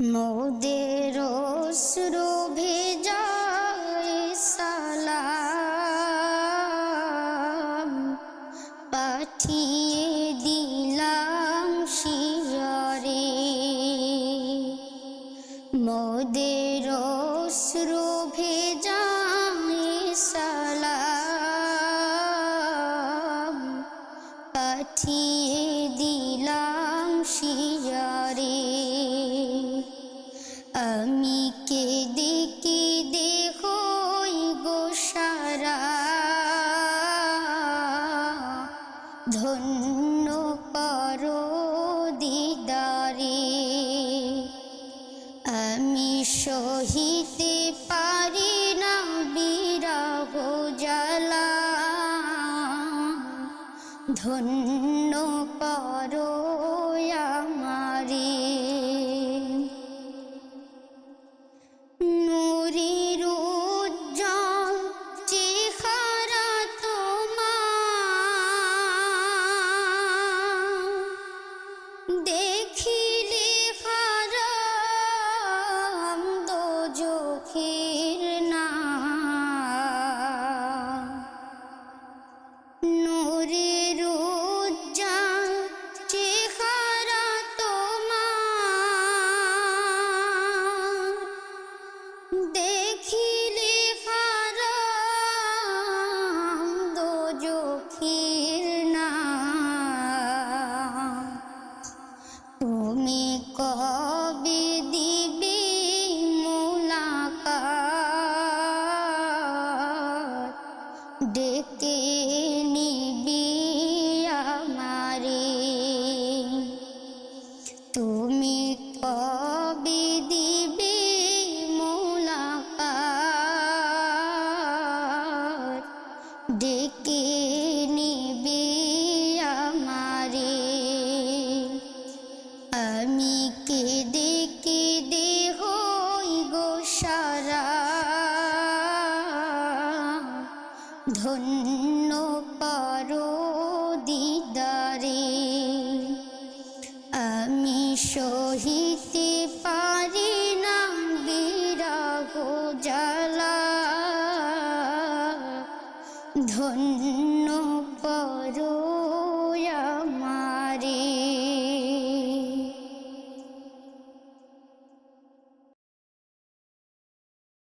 মোদের অশ্রু ভেজায় সালাম। পাঠিয়ে দিলাম শিয়রে। মোদের অশ্রু ভেজায় সালাম। পাঠিয়ে দিলাম শিয়ারে। আমি কেঁদে কেঁদে হই গো সারা। ধন্য করো দিদারে, আমি সহিতে পারি না বিরাহ জ্বালা। ধন্য করো ডেকে নিবি আমারে। তুমি কবে দিবে মোলাকাত? ডেকে নিবি আমারে। আমি কেঁদে কেঁদে ধন্য পারো দিদারে। আমি সহিতে পারি না বিরাগ জ্বালা। ধন্য